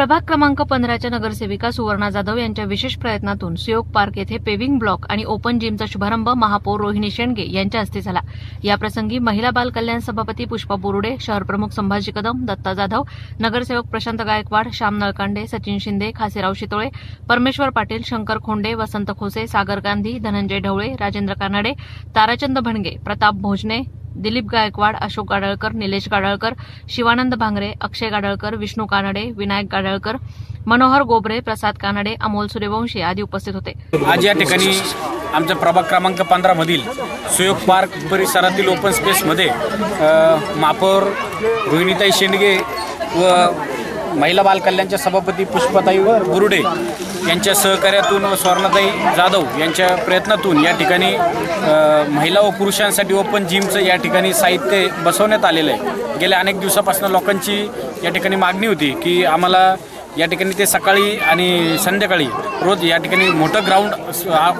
प्रभाग क्रमांक पंधराच्या नगरसेविका सुवर्णा जाधव यांच्या विशेष प्रयत्नातून सुयोग पार्क येथे पेविंग ब्लॉक आणि ओपन जिमचा शुभारंभ महापौर रोहिणी शेंडगे यांच्या हस्ते झाला. याप्रसंगी महिला बाल कल्याण सभापती पुष्पा बोरुडे शहरप्रमुख संभाजी कदम दत्ता जाधव नगरसेवक प्रशांत गायकवाड श्याम नळकांडे सचिन शिंदे खासेराव शितोळे परमेश्वर पाटील शंकर खोंडे वसंत खोसे सागर गांधी धनंजय ढवळे राजेंद्र कानडे ताराचंद भणगे प्रताप भोजने दिलीप गायकवाड अशोक गाडळकर निलेश गाडळकर शिवानंद भांगरे अक्षय गाडळकर विष्णू कानडे विनायक गाडळकर मनोहर गोबरे प्रसाद कानडे अमोल सूर्यवंशी आदी उपस्थित होते. आज या ठिकाणी आमच्या प्रभाग क्रमांक पंधरा मधील सुयोग पार्क परिसरातील ओपन स्पेसमध्ये अ, महापौर रोहिणीताई शेंडगे व महिला बालकल्याणच्या सभापती पुष्पाताई बुरुडे यांच्या सहकार्यातून व स्वर्णाताई जाधव यांच्या प्रयत्नातून या ठिकाणी महिला व पुरुषांसाठी ओपन जिमचं या ठिकाणी साहित्य बसवण्यात आलेलं आहे. गेल्या अनेक दिवसापासून लोकांची या ठिकाणी मागणी होती की आम्हाला या ठिकाणी ते सकाळी आणि संध्याकाळी रोज या ठिकाणी मोठं ग्राउंड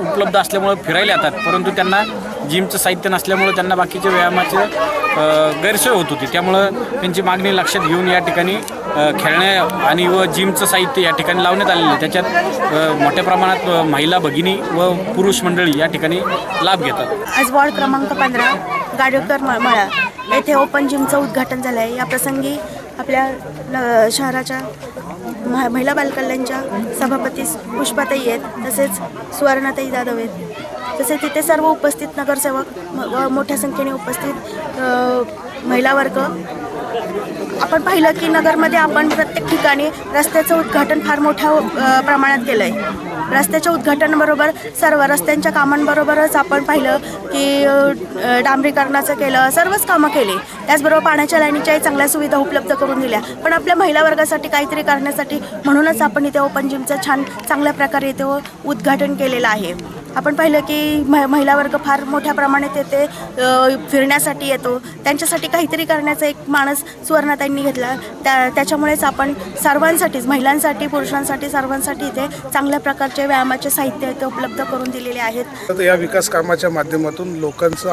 उपलब्ध असल्यामुळं फिरायला येतात. परंतु त्यांना जिमचं साहित्य नसल्यामुळं त्यांना बाकीचे व्यायामाचे गैरसोय होत होती. त्यामुळं त्यांची मागणी लक्षात घेऊन या ठिकाणी खेळण्या आणि व जिमचं साहित्य या ठिकाणी लावण्यात आलेलं आहे. त्याच्यात मोठ्या प्रमाणात महिला भगिनी व पुरुष मंडळी या ठिकाणी लाभ घेतात. आज वॉर्ड क्रमांक पंधरा गाडीकर म- मळा येथे ओपन जिमचं उद्घाटन झालं आहे. या प्रसंगी आपल्या न- शहराच्या महिला बालकल्याणच्या सभापती पुष्पाताई आहेत तसेच सुवर्णाताई जाधव आहेत. तसेच तिथे सर्व उपस्थित नगरसेवक व मोठ्या संख्येने उपस्थित महिला वर्ग. आपण पाहिलं की नगरमध्ये आपण प्रत्येक ठिकाणी रस्त्याचं उद्घाटन फार मोठ्या प्रमाणात केलं आहे रस्त्याच्या उद्घाटनाबरोबर सर्व रस्त्यांच्या कामांबरोबरच आपण पाहिलं की डांबरीकरणाचं केलं सर्वच कामं केली. त्याचबरोबर पाण्याच्या लाईनीच्याही चांगल्या सुविधा उपलब्ध करून दिल्या. पण आपल्या महिला वर्गासाठी काहीतरी करण्यासाठी म्हणूनच आपण इथे ओपन जिमचं छान चांगल्या प्रकारे इथे उद्घाटन केलेलं आहे. आपण पाहिलं की म महिला वर्ग फार मोठ्या प्रमाणात येथे फिरण्यासाठी येतो. त्यांच्यासाठी काहीतरी करण्याचा एक माणस सुवर्णाताईंनी घेतला. त्या त्याच्यामुळेच आपण सर्वांसाठीच महिलांसाठी पुरुषांसाठी सर्वांसाठी इथे चांगल्या प्रकारचे व्यायामाचे साहित्य इथे उपलब्ध करून दिलेले आहेत. या विकास कामाच्या माध्यमातून लोकांचं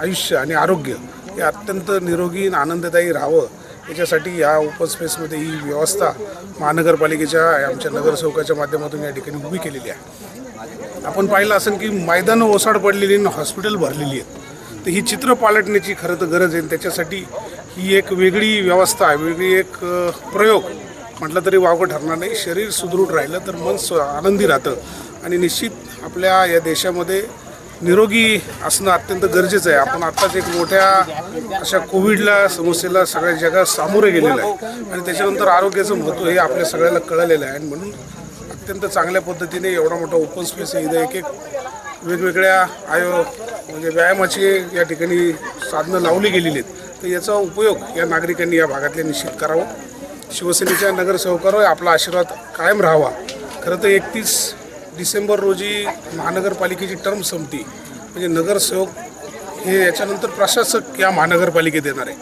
आयुष्य आणि आरोग्य हे अत्यंत निरोगी आणि आनंददायी राहावं. याच्यासाठी या ओपन स्पेसमध्ये ही व्यवस्था महानगरपालिकेच्या आमच्या नगरसेवकाच्या माध्यमातून या ठिकाणी उभी केलेली आहे. आपण पाहिलं असेल की मैदानं ओसाड पडलेली आणि हॉस्पिटल भरलेली आहेत. तर ही चित्र पालटण्याची खरं तर गरज आहे आणि त्याच्यासाठी ही एक वेगळी व्यवस्था आहे वेगळी एक प्रयोग. म्हटलं तरी वावगं ठरणार नाही. शरीर सुदृढ राहिलं तर मन स्व आनंदी राहतं. आणि निश्चित आपल्या या देशामध्ये निरोगी असणं अत्यंत गरजेचं आहे. आपण आत्ताच एक मोठ्या अशा कोविडला समस्येला सगळ्या जगात सामोरे गेलेलं आहे. आणि त्याच्यानंतर आरोग्याचं महत्त्व हे आपल्या सगळ्याला कळलेलं आहे. आणि म्हणून अत्यंत चांगल्या पद्धतीने एवढा मोठा ओपन स्पेस आहे. इथं एक एक वेगवेगळ्या आयो म्हणजे व्यायामाची या ठिकाणी साधनं लावली गेलेली आहेत. तर याचा उपयोग या नागरिकांनी या भागातल्या निश्चित करावा. शिवसेनेच्या नगरसेवकावर आपला आशीर्वाद कायम राहावा. खरं तर एकतीस डिसेंबर रोजी महानगरपालिकेची टर्म संपती. म्हणजे नगरसेवक हे याच्यानंतर प्रशासक या महानगरपालिकेत येणार आहे.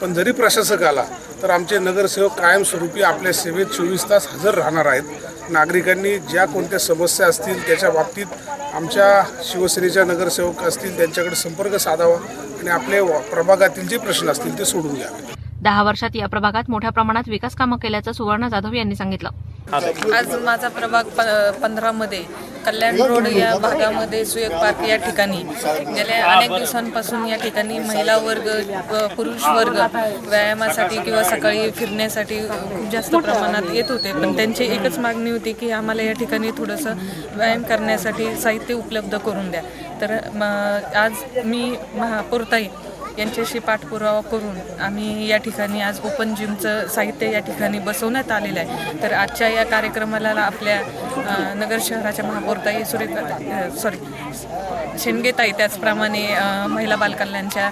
पण जरी प्रशासक आला तर आमचे नगरसेवक कायमस्वरूपी आपल्या सेवेत चोवीस तास हजर राहणार आहेत. नागरिकांनी ज्या कोणत्या समस्या असतील त्याच्या बाबतीत आमच्या शिवसेनेच्या नगरसेवक असतील त्यांच्याकडे संपर्क साधावा आणि आपले व- प्रभागातील जे प्रश्न असतील ते सोडून घ्यावे दहा वर्षात या प्रभागात मोठ्या प्रमाणात विकास कामं केल्याचं सुवर्ण जाधव यांनी सांगितलं. आज माझा प्रभाग प पंधरामध्ये कल्याण रोड या भागामध्ये सुयोग पार्क या ठिकाणी. गेल्या अनेक दिवसांपासून या ठिकाणी महिला वर्ग व पुरुष वर्ग व्यायामासाठी किंवा सकाळी फिरण्यासाठी खूप जास्त प्रमाणात येत होते. पण त्यांची एकच मागणी होती की आम्हाला या ठिकाणी थोडंसं व्यायाम करण्यासाठी साहित्य उपलब्ध करून द्या. तर आज मी महापौरताई यांच्याशी पाठपुरावा करून आम्ही या ठिकाणी आज ओपन जिमचं साहित्य या ठिकाणी बसवण्यात आलेलं आहे. तर आजच्या या कार्यक्रमाला आपल्या नगर शहराच्या महापौरताई सुरेखा सॉरी शेंडगेताई त्याचप्रमाणे महिला बालकल्याणच्या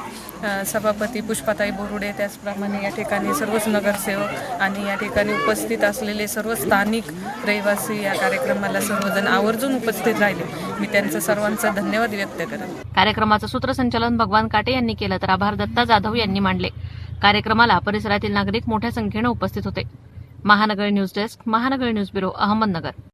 सभापती पुष्पाताई बोरुडे त्याचप्रमाणे या ठिकाणी सर्वच नगरसेवक आणि या ठिकाणी उपस्थित असलेले सर्व स्थानिक रहिवासी या कार्यक्रमाला सर्वजण आवर्जून उपस्थित राहिले. मी त्यांचं सर्वांचा धन्यवाद व्यक्त करत कार्यक्रमाचं सूत्रसंचालन भगवान काटे यांनी केलं तर आभार दत्ता जाधव यांनी मांडले. कार्यक्रमाला परिसरातील नागरिक मोठ्या संख्येनं उपस्थित होते. Mahanagar news desk Mahanagar news bureau Ahmednagar.